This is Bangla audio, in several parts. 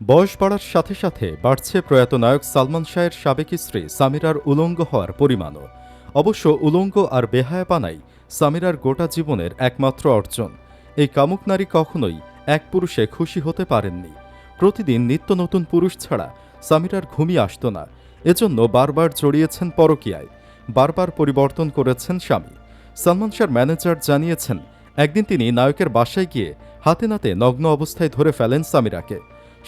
বয়স বাড়ার সাথে সাথে বাড়ছে প্রয়াত নায়ক সালমান শাহের সাবেক স্ত্রী সামিরার উলঙ্গ হওয়ার পরিমাণও। অবশ্য উলঙ্গ আর বেহায়াপানাই সামিরার গোটা জীবনের একমাত্র অর্জন। এই কামুক নারী কখনোই এক পুরুষে খুশি হতে পারেননি। প্রতিদিন নিত্য নতুন পুরুষ ছাড়া সামিরার ঘুমই আসত না। এজন্য বারবার জড়িয়েছেন পরকীয়ায়। বারবার পরিবর্তন করেছেন স্বামী। সালমান শাহর ম্যানেজার জানিয়েছেন, একদিন তিনি নায়কের বাসায় গিয়ে হাতে নাতে নগ্ন অবস্থায় ধরে ফেলেন সামিরাকে।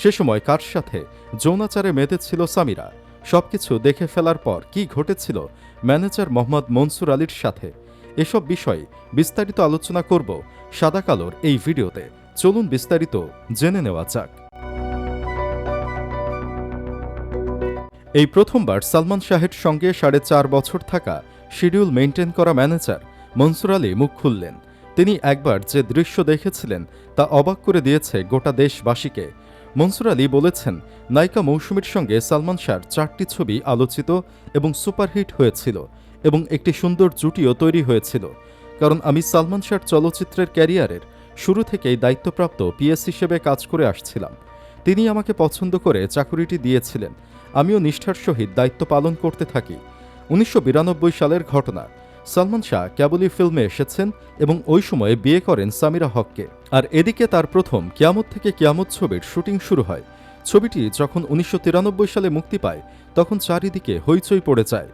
সে সময় কার সাথে? যৌনাচারে মেতেছিল সামিরা। সবকিছু দেখে ফেলার পর কি ঘটেছিল? ম্যানেজার মোহাম্মদ মনসুর আলীর সাথে। এসব বিষয়ে বিস্তারিত আলোচনা করব সাদা কালোর এই ভিডিওতে। চলুন বিস্তারিত জেনে নেওয়া যাক। এই প্রথমবার সালমান শাহের সঙ্গে সাড়ে চার বছর থাকা শিডিউল মেনটেন করা ম্যানেজার মনসুর আলী মুখ খুললেন। তিনি একবার যে দৃশ্য দেখেছিলেন তা অবাক করে দিয়েছে গোটা দেশবাসীকে। মনসুর আলী বলেছেন, নায়িকা মৌসুমীর সঙ্গে সালমান শাহর চারটি ছবি আলোচিত এবং সুপারহিট হয়েছিল এবং একটি সুন্দর জুটিও তৈরি হয়েছিল। কারণ আমি সালমান শাহর চলচ্চিত্রের ক্যারিয়ারের শুরু থেকেই দায়িত্বপ্রাপ্ত পিএস হিসেবে কাজ করে আসছিলাম। তিনি আমাকে পছন্দ করে চাকুরিটি দিয়েছিলেন। আমিও নিষ্ঠার সহিত দায়িত্ব পালন করতে থাকি। উনিশশো বিরানব্বই সালের ঘটনা। সালমান শাহ ক্যাবলি ফিল্মে এসেছেন এবং ওই সময়ে বিয়ে করেন সামিরা হককে। আর এদিকে তার প্রথম কিয়ামত থেকে কিয়ামত ছবির শুটিং শুরু হয়। ছবিটি যখন উনিশশো তিরানব্বই সালে মুক্তি পায়, তখন চারিদিকে হইচই পড়ে যায়।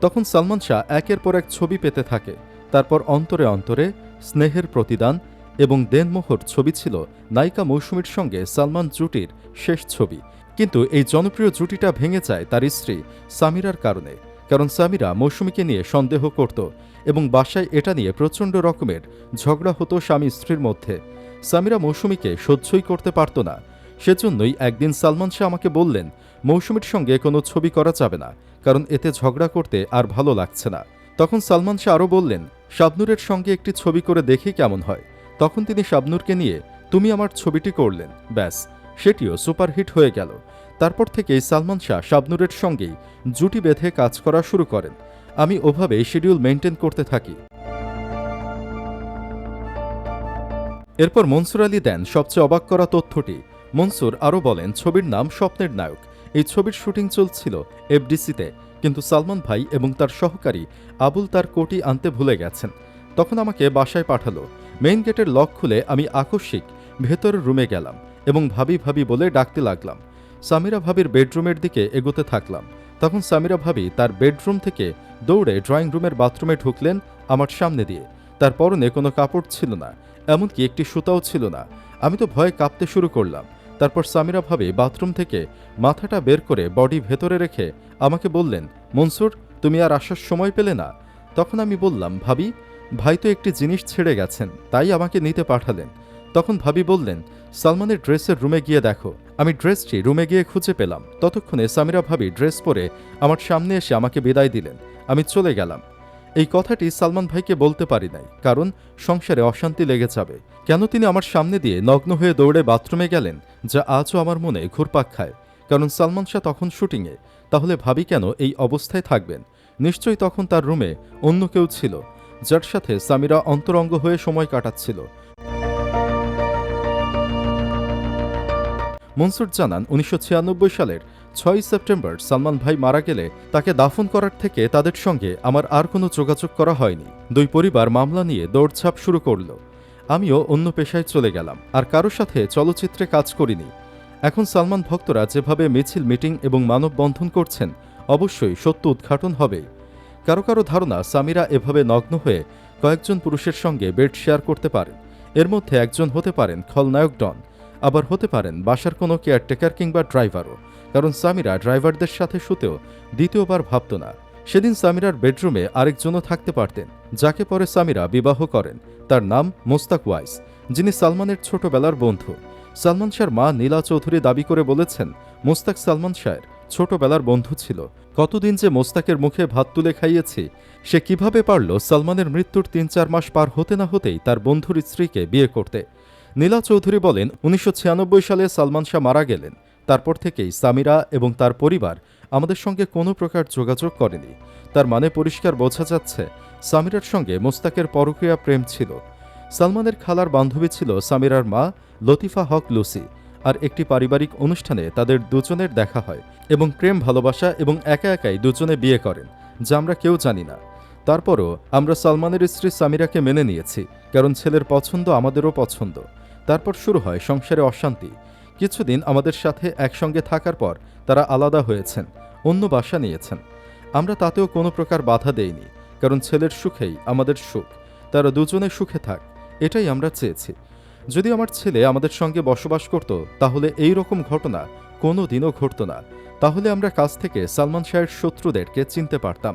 তখন সালমান শাহ একের পর এক ছবি পেতে থাকে। তারপর অন্তরে অন্তরে স্নেহের প্রতিদান এবং দেনমোহর ছবি ছিল নায়িকা মৌসুমীর সঙ্গে সালমান জুটির শেষ ছবি। কিন্তু এই জনপ্রিয় জুটিটা ভেঙে যায় তার স্ত্রী সামিরার কারণে। কারণ সামিরা মৌসুমীকে নিয়ে সন্দেহ করত এবং বাসায় এটা নিয়ে প্রচণ্ড রকমের ঝগড়া হতো স্বামী স্ত্রীর মধ্যে। সামিরা মৌসুমীকে সহ্যই করতে পারত না। সেজন্যই একদিন সালমান শাহ আমাকে বললেন, মৌসুমীর সঙ্গে কোনো ছবি করা যাবে না, কারণ এতে ঝগড়া করতে আর ভালো লাগছে না। তখন সালমান শাহ আরও বললেন, শাবনুরের সঙ্গে একটি ছবি করে দেখি কেমন হয়। তখন তিনি শাবনুরকে নিয়ে, তুমি আমার ছবিটি করলেন। ব্যাস, সেটিও সুপারহিট হয়ে গেল। তারপর থেকেই সালমান শাহ শাবনুরের সঙ্গেই জুটি বেঁধে কাজ করা শুরু করেন। আমি ওভাবে শিডিউল মেনটেন করতে থাকি। এরপর মনসুর আলী দেন সবচেয়ে অবাক করা তথ্যটি। মনসুর আরও বলেন, ছবির নাম স্বপ্নের নায়ক। এই ছবির শুটিং চলছিল এফডিসিতে, কিন্তু সালমান ভাই এবং তার সহকারী আবুল তার কোটি আনতে ভুলে গেছেন। তখন আমাকে বাসায় পাঠালো। মেইন গেটের লক খুলে আমি আকস্মিক ভেতরের রুমে গেলাম এবং ভাবি ভাবি বলে ডাকতে লাগলাম। সামিরা ভাবির বেডরুমের দিকে এগোতে থাকলাম। তখন সামিরা ভাবি তার বেডরুম থেকে দৌড়ে ড্রয়িং রুমের বাথরুমে ঢুকলেন আমার সামনে দিয়ে। তার পরনে কোনো কাপড় ছিল না, এমনকি একটি সুতাও ছিল না। আমি তো ভয়ে কাঁপতে শুরু করলাম। তারপর সামিরা ভাবি বাথরুম থেকে মাথাটা বের করে বডি ভেতরে রেখে আমাকে বললেন, মনসুর, তুমি আর আসার সময় পেলে না? তখন আমি বললাম, ভাবি, ভাই তো একটি জিনিস ছেড়ে গেছেন, তাই আমাকে নিতে পাঠালেন। তখন ভাবি বললেন, সালমানের ড্রেসের রুমে গিয়ে দেখো। আমি ড্রেসটি রুমে গিয়ে খুঁজে পেলাম। ততক্ষণে সামিরা ভাবি ড্রেস পরে আমার সামনে এসে আমাকে বিদায় দিলেন। আমি চলে গেলাম। এই কথাটি সালমান ভাইকে বলতে পারি নাই, কারণ সংসারে অশান্তি লেগে যাবে। কেন তিনি আমার সামনে দিয়ে নগ্ন হয়ে দৌড়ে বাথরুমে গেলেন, যা আজও আমার মনে ঘুরপাক খায়। কারণ সালমান শাহ তখন শুটিংয়ে। তাহলে ভাবি কেন এই অবস্থায় থাকবেন? নিশ্চয়ই তখন তার রুমে অন্য কেউ ছিল, যার সাথে সামিরা অন্তরঙ্গ হয়ে সময় কাটাচ্ছিল। মনসুর জানান, উনিশশো ছিয়ানব্বই সালের ছয় সেপ্টেম্বর সালমান ভাই মারা গেলে তাকে দাফন করার থেকে তাদের সঙ্গে আমার আর কোনো যোগাযোগ করা হয়নি। দুই পরিবার মামলা নিয়ে দৌড়ঝাঁপ শুরু করল। আমিও অন্য পেশায় চলে গেলাম, আর কারও সাথে চলচ্চিত্রে কাজ করিনি। এখন সালমান ভক্তরা যেভাবে মিছিল, মিটিং এবং মানববন্ধন করছেন, অবশ্যই সত্য উদ্ঘাটন হবে। কারও কারও ধারণা, সামিরা এভাবে নগ্ন হয়ে কয়েকজন পুরুষের সঙ্গে বেড শেয়ার করতে পারেন। এর মধ্যে একজন হতে পারেন খলনায়ক ডন। আবার হতে পারেন বাসার কোনো কেয়ারটেকার কিংবা ড্রাইভারও কারণ সামিরা ড্রাইভারদের সাথে শুতেও দ্বিতীয়বার ভাবত না। সেদিন সামিরার বেডরুমে আরেকজনও থাকতে পারতেন, যাকে পরে সামিরা বিবাহ করেন। তার নাম মোস্তাক ওয়াইস, যিনি সালমানের ছোটবেলার বন্ধু। সালমান শাহর মা নীলা চৌধুরী দাবি করে বলেছেন, মোস্তাক সালমান শাহের ছোটবেলার বন্ধু ছিল। কতদিন যে মোস্তাকের মুখে ভাত তুলে খাইয়েছি, সে কীভাবে পারল সালমানের মৃত্যুর তিন চার মাস পার হতে না হতেই তার বন্ধুর স্ত্রীকে বিয়ে করতে? নীলা চৌধুরী বলেন, উনিশশো ছিয়ানব্বই সালে সালমান শাহ মারা গেলেন। তারপর থেকেই সামিরা এবং তার পরিবার আমাদের সঙ্গে কোনো প্রকার যোগাযোগ করেনি। তার মানে পরিষ্কার বোঝা যাচ্ছে, সামিরার সঙ্গে মোস্তাকের পরকীয়া প্রেম ছিল। সালমানের খালার বান্ধবী ছিল সামিরার মা, লতিফা হক লুসি, আর একটি পারিবারিক অনুষ্ঠানে তাদের দুজনের দেখা হয় এবং প্রেম, ভালোবাসা এবং একা একাই দুজনে বিয়ে করেন, যা আমরা কেউ জানি না। তারপরও আমরা সালমানের স্ত্রী সামিরাকে মেনে নিয়েছি, কারণ ছেলের পছন্দ আমাদেরও পছন্দ। তারপর শুরু হয় সংসারে অশান্তি। কিছুদিন আমাদের সাথে একসঙ্গে থাকার পর তারা আলাদা হয়েছেন, অন্য বাসা নিয়েছেন। আমরা তাতেও কোনো প্রকার বাধা দেইনি, কারণ ছেলের সুখেই আমাদের সুখ। তারা দুজনে সুখে থাক, এটাই আমরা চেয়েছি। যদি আমার ছেলে আমাদের সঙ্গে বসবাস করত, তাহলে এই রকম ঘটনা কোনো দিনও ঘটত না। তাহলে আমরা কাছ থেকে সালমান শাহের শত্রুদেরকে চিনতে পারতাম।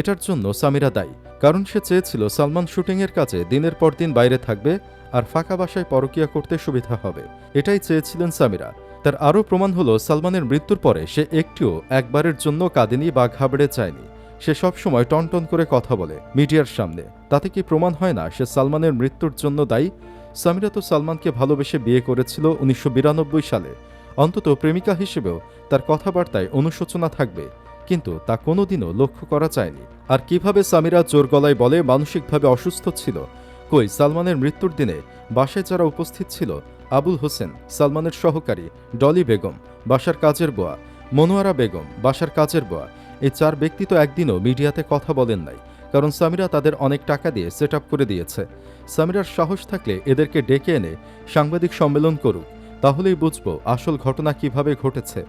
এটার জন্য সামিরা দায়ী, কারণ সে চেয়েছিল সালমান শুটিংয়ের কাছে দিনের পর দিন বাইরে থাকবে আর ফাঁকা বাসায় পরকিয়া করতে সুবিধা হবে। এটাই চেয়েছিলেন সামিরা। তার আরও প্রমাণ হলো, সালমানের মৃত্যুর পরে সে একটিও একবারের জন্য কাঁদেনি বা ঘাবড়ে চায়নি সে সবসময় টনটন করে কথা বলে মিডিয়ার সামনে। তাতে কি প্রমাণ হয় না সে সালমানের মৃত্যুর জন্য দায়ী? সামিরা তো সালমানকে ভালোবেসে বিয়ে করেছিল উনিশশো বিরানব্বই সালে। অন্তত প্রেমিকা হিসেবেও তার কথাবার্তায় অনুশোচনা থাকবে। কিন্তু তা কোনোদিনও লক্ষ্য করা যায়নি। আর কীভাবে সামিরা জোর গলায় বলে, মানসিকভাবে অসুস্থ ছিল কই সালমানের মৃত্যুর দিনে বাসায় যারা উপস্থিত ছিল, আবুল হোসেন, সালমানের সহকারী, ডলি বেগম, বাসার কাজের বোয়া, মনোয়ারা বেগম, বাসার কাজের বোয়া, এই চার ব্যক্তি তো একদিনও মিডিয়াতে কথা বলেন নাই, কারণ সামিরা তাদের অনেক টাকা দিয়ে সেট করে দিয়েছে। সামিরার সাহস থাকলে এদেরকে ডেকে এনে সাংবাদিক সম্মেলন করুক, তাহলেই বুঝব আসল ঘটনা কীভাবে ঘটেছে।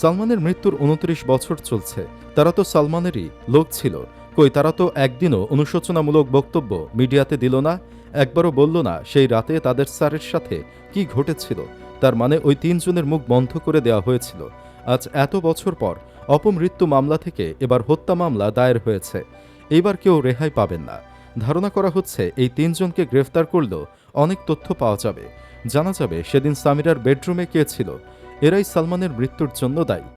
সালমানের মৃত্যুর উনত্রিশ বছর চলছে, তারা তো সালমানেরই লোক ছিল কই, তারা তো একদিনও অনুশোচনামূলক বক্তব্য মিডিয়াতে দিল না, একবারও বলল না সেই রাতে তাদের স্যারের সাথে কি ঘটেছিল, তার মানে ওই তিনজনের মুখ বন্ধ করে দেওয়া হয়েছিল। আজ এত বছর পর অপমৃত্যু মামলা থেকে এবার হত্যা মামলা দায়ের হয়েছে এবার কেউ রেহাই পাবেন না। ধারণা করা হচ্ছে এই তিনজনকে গ্রেফতার করলেও অনেক তথ্য পাওয়া যাবে। জানা যাবে সেদিন সামিরার বেডরুমে কে ছিল, এরাই সালমানের মৃত্যুর জন্য দায়ী।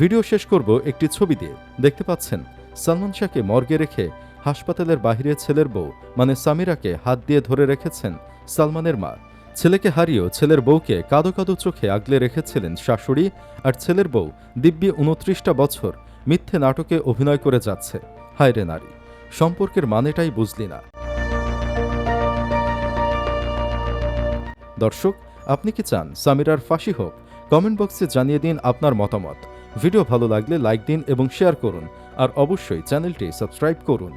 ভিডিও শেষ করব একটি ছবি দিয়ে। দেখতে পাচ্ছেন, সালমান শাহকে মর্গে রেখে হাসপাতালের বাহিরে ছেলের বউ মানে সামিরাকে হাত দিয়ে ধরে রেখেছেন সালমানের মা। ছেলেকে হারিয়েও ছেলের বউকে কাদো কাদো চোখে আগলে রেখেছিলেন শাশুড়ি আর ছেলের বউ দিব্যি উনত্রিশটা বছর মিথ্যে নাটকে অভিনয় করে যাচ্ছে। হায় রে নারী, সম্পর্কের মানেটাই বুঝলি না। দর্শক, আপনি কি চান সামিরার ফাঁসি হোক? কমেন্ট বক্সে জানিয়ে দিন আপনার মতামত। ভিডিও ভালো লাগলে লাইক দিন এবং শেয়ার করুন। আর অবশ্যই চ্যানেলটি সাবস্ক্রাইব করুন।